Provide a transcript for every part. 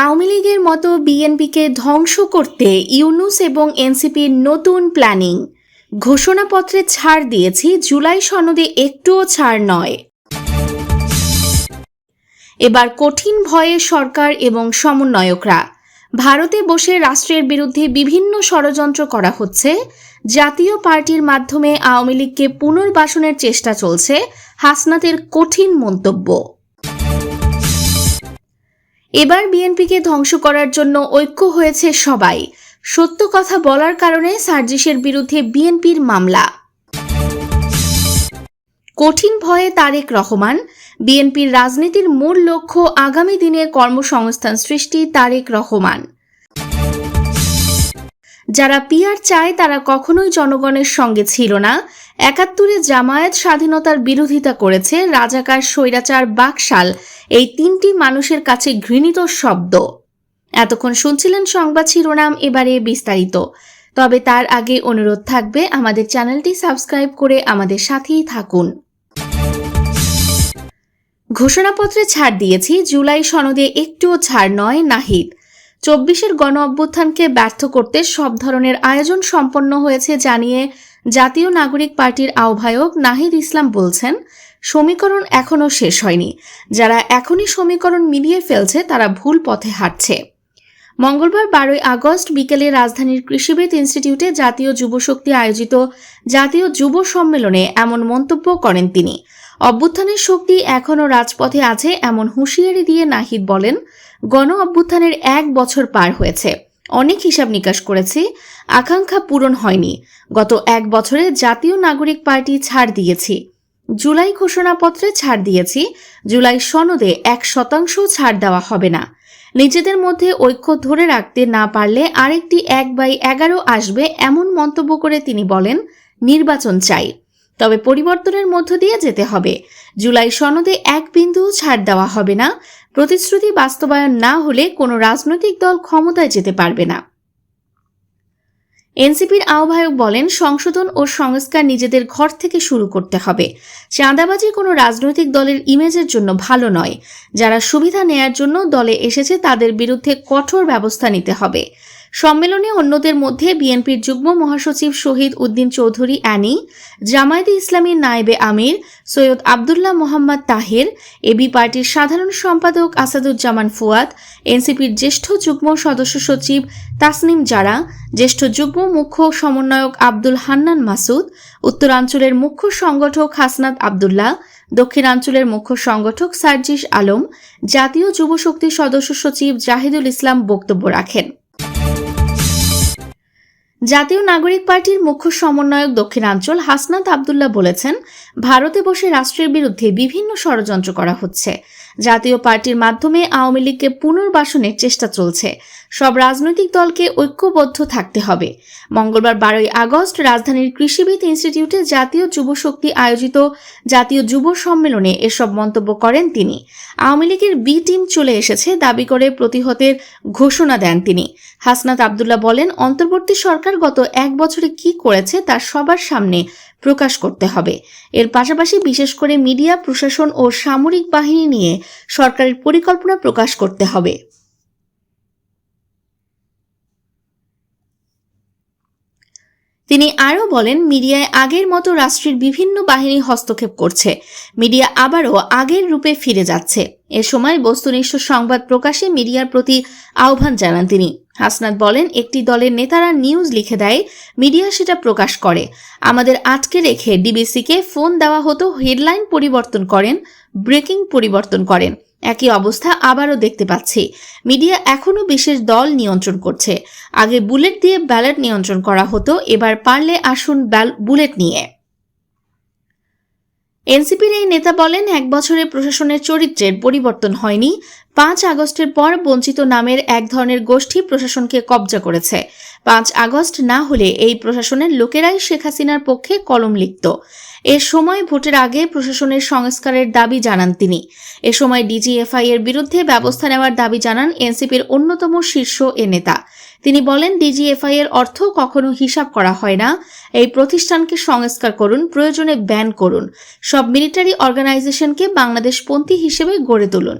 আওয়ামী লীগের মতো বিএনপিকে ধ্বংস করতে ইউনুস এবং এনসিপির নতুন প্ল্যানিং। ঘোষণাপত্রে ছাড় দিয়েছি, জুলাই সনদে একটুও ছাড় নয়। এবার কঠিন ভয়ে সরকার এবং সমন্বয়করা। ভারতে বসে রাষ্ট্রের বিরুদ্ধে বিভিন্ন ষড়যন্ত্র করা হচ্ছে। জাতীয় পার্টির মাধ্যমে আওয়ামী লীগকে পুনর্বাসনের চেষ্টা চলছে, হাসনাতের কঠিন মন্তব্য। এবার বিএনপিকে ধ্বংস করার জন্য ঐক্য হয়েছে সবাই। সত্য কথা বলার কারণে সার্জিসের বিরুদ্ধে বিএনপির মামলা। কঠিন ভয়ে তারেক রহমান, বিএনপির রাজনীতির মূল লক্ষ্য আগামী দিনের কর্মসংস্থান সৃষ্টি তারেক রহমান। যারা পিয়ার চায় তারা কখনোই জনগণের সঙ্গে ছিল না। একাত্তরে জামায়াত স্বাধীনতার বিরোধিতা করেছে রাজাকার, স্বৈরাচার, বাকশাল। এই তিনটি মানুষের কাছে ঘৃণিত শব্দ। এতক্ষণ শুনছিলেন সংবাদ শিরোনাম, এবারে বিস্তারিত। তবে তার আগে অনুরোধ থাকবে, আমাদের চ্যানেলটি সাবস্ক্রাইব করে আমাদের সাথেই থাকুন। ঘোষণাপত্রে ছাড় দিয়েছি, জুলাই সনদে একটুও ছাড় নয়, নাহিদ। চব্বিশের গণ অভ্যুত্থানকে ব্যর্থ করতে সব ধরনের আয়োজন সম্পন্ন হয়েছে, জানিয়ে জাতীয় নাগরিক পার্টির আহ্বায়ক নাহিদ ইসলাম বলছেন, সমীকরণ এখনও শেষ হয়নি। যারা এখনই সমীকরণ মিলিয়ে ফেলছে, তারা ভুল পথে হাঁটছে। মঙ্গলবার বারোই আগস্ট বিকেলে রাজধানীর কৃষিবিদ ইনস্টিটিউটে জাতীয় যুবশক্তি আয়োজিত জাতীয় যুব সম্মেলনে এমন মন্তব্য করেন তিনি। অভ্যুত্থানের শক্তি এখনও রাজপথে আছে, এমন হুঁশিয়ারি দিয়ে নাহিদ বলেন গণ অভ্যুত্থানের এক বছর পার হয়েছে। অনেক হিসাব নিকাশ করেছি। আকাঙ্ক্ষা পূরণ হয়নি। গত এক বছরে জাতীয় নাগরিক পার্টি ছাড় দিয়েছি। জুলাই ঘোষণাপত্রে ছাড় দিয়েছি। জুলাই সনদে এক শতাংশ ছাড় দেওয়া হবে না। নিজেদের মধ্যে ঐক্য ধরে রাখতে না পারলে আরেকটি এক বাই এগারো আসবে এমন মন্তব্য করে তিনি বলেন, নির্বাচন চাই। তবে পরিবর্তনের মধ্য দিয়ে যেতে হবে। জুলাই সনদে এক বিন্দুও ছাড় দেওয়া হবে না। প্রতিশ্রুতি বাস্তবায়ন না হলে কোনো রাজনৈতিক দল ক্ষমতায় যেতে পারবে না। এনসিপির আহ্বায়ক বলেন, সংশোধন ও সংস্কার নিজেদের ঘর থেকে শুরু করতে হবে। চাঁদাবাজি কোনো রাজনৈতিক দলের ইমেজের জন্য ভালো নয়। যারা সুবিধা নেয়ার জন্য দলে এসেছে, তাদের বিরুদ্ধে কঠোর ব্যবস্থা নিতে হবে। সম্মেলনে অন্যদের মধ্যে বিএনপির যুগ্ম মহাসচিব শহীদ উদ্দিন চৌধুরী, অ্যানি, জামায়াতে ইসলামীর নায়েবে আমির, সৈয়দ আবদুল্লাহ মোহাম্মদ তাহের এবি পার্টির সাধারণ সম্পাদক আসাদুজ্জামান ফুয়াদ, এনসিপির জ্যেষ্ঠ যুগ্ম সদস্য সচিব তাসনিম জারা, জ্যেষ্ঠ যুগ্ম মুখ্য সমন্বয়ক আব্দুল হান্নান মাসুদ, উত্তরাঞ্চলের মুখ্য সংগঠক হাসনাত আবদুল্লাহ, দক্ষিণাঞ্চলের মুখ্য সংগঠক সার্জিস আলম, জাতীয় যুব শক্তির সদস্য সচিব জাহিদুল ইসলাম বক্তব্য রাখেন। জাতীয় নাগরিক পার্টির মুখ্য সমন্বয়ক দক্ষিণাঞ্চল হাসনাত আবদুল্লাহ বলেছেন, ভারতে বসে রাষ্ট্রের বিরুদ্ধে বিভিন্ন ষড়যন্ত্র করা হচ্ছে। জাতীয় পার্টির মাধ্যমে আওয়ামী লীগকে পুনর্বাসনের চেষ্টা চলছে। সব রাজনৈতিক দলকে ঐক্যবদ্ধ থাকতে হবে। মঙ্গলবার বারোই আগস্ট রাজধানীর কৃষিবিদ ইনস্টিটিউটে জাতীয় যুব শক্তি আয়োজিত জাতীয় যুব সম্মেলনে এসব মন্তব্য করেন তিনি। আওয়ামী লীগের বি টিম চলে এসেছে দাবি করে প্রতিহতের ঘোষণা দেন তিনি। হাসনাত আবদুল্লাহ বলেন, অন্তর্বর্তী সরকার গত এক বছরে কি করেছে তা সবার সামনে প্রকাশ করতে হবে। এর পাশাপাশি বিশেষ করে মিডিয়া, প্রশাসন ও সামরিক বাহিনী নিয়ে সরকারের পরিকল্পনা প্রকাশ করতে হবে। তিনি আরও বলেন, মিডিয়ায় আগের মতো রাষ্ট্রের বিভিন্ন বাহিনী হস্তক্ষেপ করছে। মিডিয়া আবারও আগের রূপে ফিরে যাচ্ছে। এ সময় বস্তুনিষ্ঠ সংবাদ প্রকাশে মিডিয়ার প্রতি আহ্বান জানান তিনি। হাসনাত বলেন, একটি দলের নেতারা নিউজ লিখে দেয়, মিডিয়া সেটা প্রকাশ করে। আমাদের আটকে রেখে ডিবিসিকে ফোন দেওয়া হতো, হেডলাইন পরিবর্তন করেন, ব্রেকিং পরিবর্তন করেন। একই অবস্থা আবারও দেখতে পাচ্ছি। মিডিয়া এখনও বিশেষ দল নিয়ন্ত্রণ করছে। আগে বুলেট দিয়ে ব্যালট নিয়ন্ত্রণ করা হতো, এবার পারলে আসুন বুলেট নিয়ে। এনসিপির এই নেতা বলেন, এক বছরে প্রশাসনের চরিত্রের পরিবর্তন হয়নি। পাঁচ আগস্টের পর বঞ্চিত নামের এক ধরনের গোষ্ঠী প্রশাসনকে কবজা করেছে। পাঁচ আগস্ট না হলে এই প্রশাসনের লোকেরাই শেখ হাসিনার পক্ষে কলম লিখত। এ সময় ভোটের আগে প্রশাসনের সংস্কারের দাবি জানান তিনি। এ সময় ডিজিএফআই এর বিরুদ্ধে ব্যবস্থা নেওয়ার দাবি জানান এনসিপির অন্যতম শীর্ষ এ নেতা। তিনি বলেন, ডিজিএফআই এর অর্থ কখনো হিসাব করা হয় না। এই প্রতিষ্ঠানকে সংস্কার করুন, প্রয়োজনে ব্যান করুন। সব মিলিটারি অর্গানাইজেশনকে বাংলাদেশপন্থী হিসেবে গড়ে তুলুন।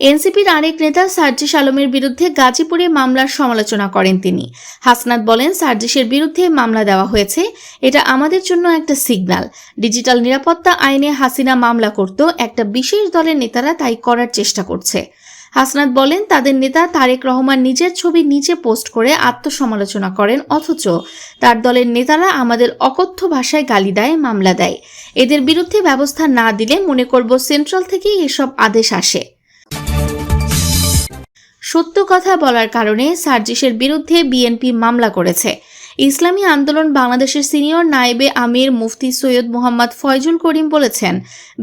এনসিপির আরেক নেতা সার্জিস আলমের বিরুদ্ধে গাজীপুরে মামলার সমালোচনা করেন তিনি। হাসনাত বলেন, সার্জিসের বিরুদ্ধে মামলা দেওয়া হয়েছে। এটা আমাদের জন্য একটা সিগন্যাল ডিজিটাল নিরাপত্তা আইনে হাসিনা মামলা করত একটা বিশেষ দলের নেতারা তাই করার চেষ্টা করছে। হাসনাত বলেন, তাদের নেতা তারেক রহমান নিজের ছবি নিচে পোস্ট করে আত্মসমালোচনা করেন, অথচ তার দলের নেতারা আমাদের অকথ্য ভাষায় গালি দেয়, মামলা দেয়। এদের বিরুদ্ধে ব্যবস্থা না দিলে মনে করব সেন্ট্রাল থেকেই এসব আদেশ আসে। সত্য কথা বলার কারণে সার্জিসের বিরুদ্ধে বিএনপি মামলা করেছে। ইসলামী আন্দোলন বাংলাদেশের সিনিয়র নায়েবে আমির মুফতি সৈয়দ মোহাম্মদ ফয়জুল করিম বলেছেন,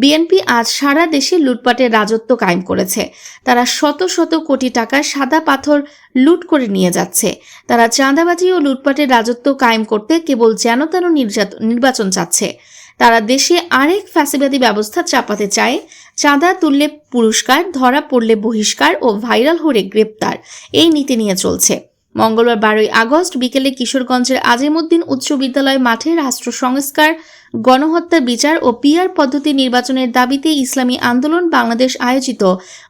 বিএনপি আজ সারা দেশে লুটপাটের রাজত্ব কায়েম করেছে। তারা শত শত কোটি টাকার সাদা পাথর লুট করে নিয়ে যাচ্ছে। তারা চাঁদাবাজি ও লুটপাটের রাজত্ব কায়েম করতে কেবল যেন তেন নির্বাচন চাচ্ছে। তারা দেশে আরেক ফ্যাসিবাদী ব্যবস্থা চাপাতে চায় চাঁদা তুললে পুরস্কার, ধরা পড়লে বহিষ্কার ও ভাইরাল হলে গ্রেপ্তার। এই নীতি নিয়ে চলছে। মঙ্গলবার বারোই আগস্ট বিকেলে কিশোরগঞ্জের আজিমুদ্দিন উচ্চ বিদ্যালয় মাঠে রাষ্ট্র সংস্কার গণহত্যা বিচার ও পিআর পদ্ধতি নির্বাচনের দাবিতে ইসলামী আন্দোলন বাংলাদেশ আয়োজিত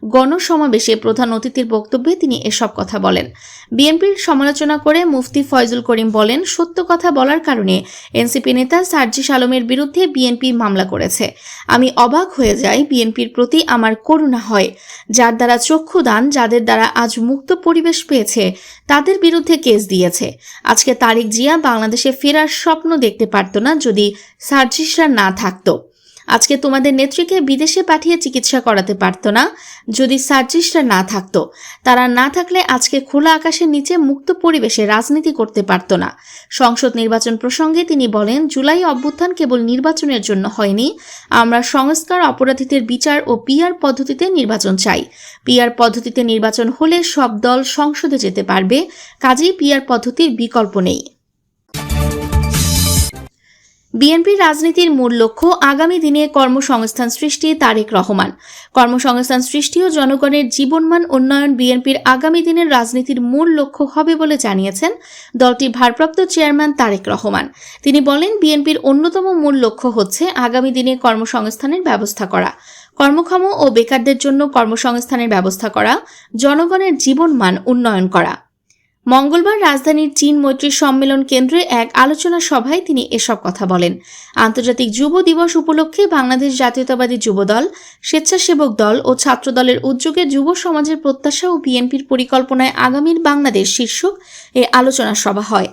গণসমাবেশে প্রধান অতিথির বক্তব্যে তিনি এসব কথা বলেন। বিএনপির সমালোচনা করে মুফতি ফয়জুল করিম বলেন, সত্য কথা বলার কারণে এনসিপি নেতা সার্জিস আলমের বিরুদ্ধে বিএনপি মামলা করেছে। আমি অবাক হয়ে যাই বিএনপির প্রতি আমার করুণা হয়। যার দ্বারা চক্ষুদান যাদের দ্বারা আজ মুক্ত পরিবেশ পেয়েছে, তাদের বিরুদ্ধে কেস দিয়েছে। আজকে তারিক জিয়া বাংলাদেশে ফেরার স্বপ্ন দেখতে পারত না যদি সার্জিসরা না থাকতো। আজকে তোমাদের নেত্রীকে বিদেশে পাঠিয়ে চিকিৎসা করাতে পারত না। যদি সার্জিসরা না থাকতো, তারা না থাকলে আজকে খোলা আকাশের নিচে মুক্ত পরিবেশে রাজনীতি করতে পারত না। সংসদ নির্বাচন প্রসঙ্গে তিনি বলেন, জুলাই অভ্যুত্থান কেবল নির্বাচনের জন্য হয়নি। আমরা সংস্কার অপরাধীদের বিচার ও পিআর পদ্ধতিতে নির্বাচন চাই। পিআর পদ্ধতিতে নির্বাচন হলে সব দল সংসদে যেতে পারবে। কাজেই পিআর পদ্ধতির বিকল্প নেই। বিএনপির রাজনীতির মূল লক্ষ্য আগামী দিনে কর্মসংস্থান সৃষ্টি, তারেক রহমান। কর্মসংস্থান সৃষ্টি ও জনগণের জীবনমান উন্নয়ন বিএনপির আগামী দিনের রাজনীতির মূল লক্ষ্য হবে বলে জানিয়েছেন দলটির ভারপ্রাপ্ত চেয়ারম্যান তারেক রহমান। তিনি বলেন, বিএনপির অন্যতম মূল লক্ষ্য হচ্ছে আগামী দিনে কর্মসংস্থানের ব্যবস্থা করা। কর্মক্ষম ও বেকারদের জন্য কর্মসংস্থানের ব্যবস্থা করা, জনগণের জীবনমান উন্নয়ন করা। মঙ্গলবার রাজধানীর চীন মৈত্রী সম্মেলন কেন্দ্রে এক আলোচনা সভায় তিনি এসব কথা বলেন। আন্তর্জাতিক যুব দিবস উপলক্ষে বাংলাদেশ জাতীয়তাবাদী যুবদল স্বেচ্ছাসেবক দল ও ছাত্রদলের উদ্যোগে যুব সমাজের প্রত্যাশা ও বিএনপির পরিকল্পনায় আগামীর বাংলাদেশ শীর্ষক এ আলোচনা সভা হয়।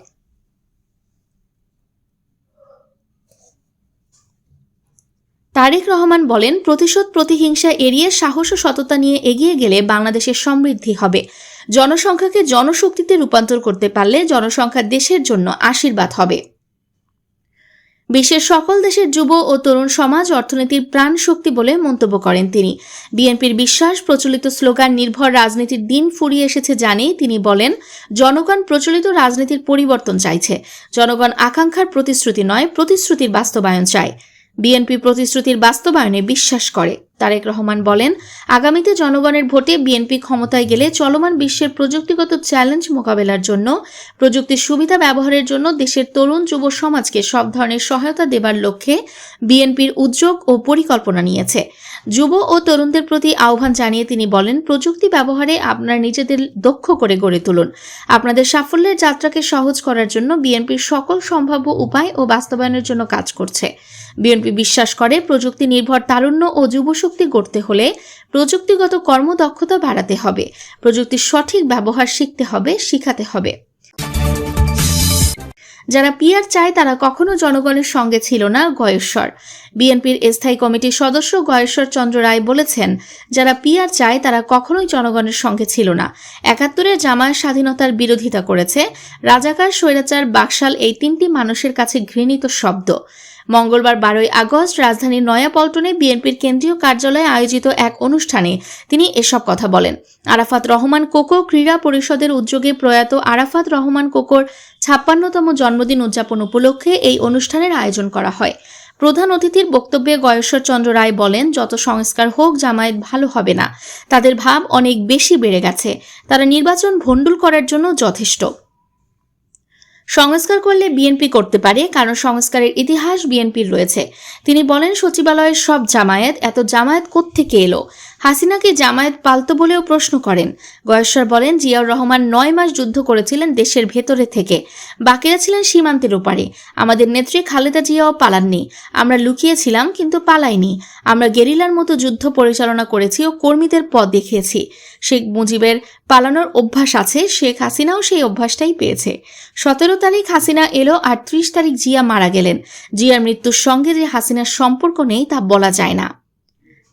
তারেক রহমান বলেন, প্রতিশোধ, প্রতিহিংসা এড়িয়ে সাহস ও সততা নিয়ে এগিয়ে গেলে বাংলাদেশের সমৃদ্ধি হবে। জনসংখ্যাকে জনশক্তিতে রূপান্তর করতে পারলে জনসংখ্যা দেশের জন্য আশীর্বাদ হবে। বিশ্বের সকল দেশের যুব ও তরুণ সমাজ অর্থনীতির প্রাণ শক্তি বলে মন্তব্য করেন তিনি। বিএনপির বিশ্বাস প্রচলিত স্লোগান নির্ভর রাজনীতির দিন ফুরিয়ে এসেছে জানেই তিনি বলেন, জনগণ প্রচলিত রাজনীতির পরিবর্তন চাইছে। জনগণ আকাঙ্ক্ষার প্রতিশ্রুতি নয়, প্রতিশ্রুতির বাস্তবায়ন চায়। বিএনপি প্রতিশ্রুতির বাস্তবায়নে বিশ্বাস করে। তারেক রহমান বলেন, আগামীতে জনগণের ভোটে বিএনপি ক্ষমতায় গেলে চলমান বিশ্বের প্রযুক্তিগত চ্যালেঞ্জ মোকাবেলার জন্য, প্রযুক্তির সুবিধা ব্যবহারের জন্য দেশের তরুণ যুব সমাজকে সব ধরনের সহায়তা দেবার লক্ষ্যে বিএনপির উদ্যোগ ও পরিকল্পনা নিয়েছে। যুব ও তরুণদের প্রতি আহ্বান জানিয়ে তিনি বলেন, প্রযুক্তি ব্যবহারে আপনার নিজেদের দক্ষ করে গড়ে তুলুন। আপনাদের সাফল্যের যাত্রাকে সহজ করার জন্য বিএনপির সকল সম্ভাব্য উপায় ও বাস্তবায়নের জন্য কাজ করছে। বিএনপি বিশ্বাস করে, প্রযুক্তি নির্ভর তারুণ্য ও যুবশক্তি গড়তে হলে প্রযুক্তিগত কর্মদক্ষতা বাড়াতে হবে। প্রযুক্তির সঠিক ব্যবহার শিখতে হবে, শিখাতে হবে। যারা পিয়ার চায়, তারা কখনো জনগণের সঙ্গে ছিল না, গয়েশ্বর। বিএনপির স্থায়ী কমিটির সদস্য গয়েশ্বর চন্দ্র রায় বলেছেন, যারা পিয়ার চায়, তারা কখনোই জনগণের সঙ্গে ছিল না। একাত্তরের জামায়াত স্বাধীনতার বিরোধিতা করেছে। রাজাকার, স্বৈরাচার, বাকশাল এই তিনটি মানুষের কাছে ঘৃণিত শব্দ। মঙ্গলবার বারোই আগস্ট রাজধানীর নয়াপল্টনে বিএনপির কেন্দ্রীয় কার্যালয়ে আয়োজিত এক অনুষ্ঠানে তিনি এসব কথা বলেন। আরাফাত রহমান কোকো ক্রীড়া পরিষদের উদ্যোগে প্রয়াত আরাফাত রহমান কোকোর ছাপ্পান্নতম জন্মদিন উদযাপন উপলক্ষে এই অনুষ্ঠানের আয়োজন করা হয়। প্রধান অতিথির বক্তব্যে গয়েশ্বর চন্দ্র রায় বলেন, যত সংস্কার হোক, জামায়াত ভালো হবে না। তাদের ভাব অনেক বেশি বেড়ে গেছে। তারা নির্বাচন ভণ্ডুল করার জন্য যথেষ্ট। সংস্কার করলে বিএনপি করতে পারে, কারণ সংস্কারের ইতিহাস বিএনপির রয়েছে। তিনি বলেন, সচিবালয়ের সব জামায়াত, এত জামায়াত কোত্থেকে এলো? হাসিনাকে জামায়াত পালতো বলেও প্রশ্ন করেন। গয়েশ্বর বলেন, জিয়াউর রহমান নয় মাস যুদ্ধ করেছিলেন দেশের ভেতরে থেকে। বাকিরা ছিলেন সীমান্তের ওপারে। আমাদের নেত্রী খালেদা জিয়াও পালাননি। আমরা লুকিয়েছিলাম, কিন্তু পালাইনি। আমরা গেরিলার মতো যুদ্ধ পরিচালনা করেছি ও কর্মীদের পথ দেখিয়েছি। শেখ মুজিবের পালানোর অভ্যাস আছে, শেখ হাসিনাও সেই অভ্যাসটাই পেয়েছে। সতেরো তারিখ হাসিনা এলো আর ত্রিশ তারিখ জিয়া মারা গেলেন। জিয়ার মৃত্যুর সঙ্গে যে হাসিনার সম্পর্ক নেই তা বলা যায় না।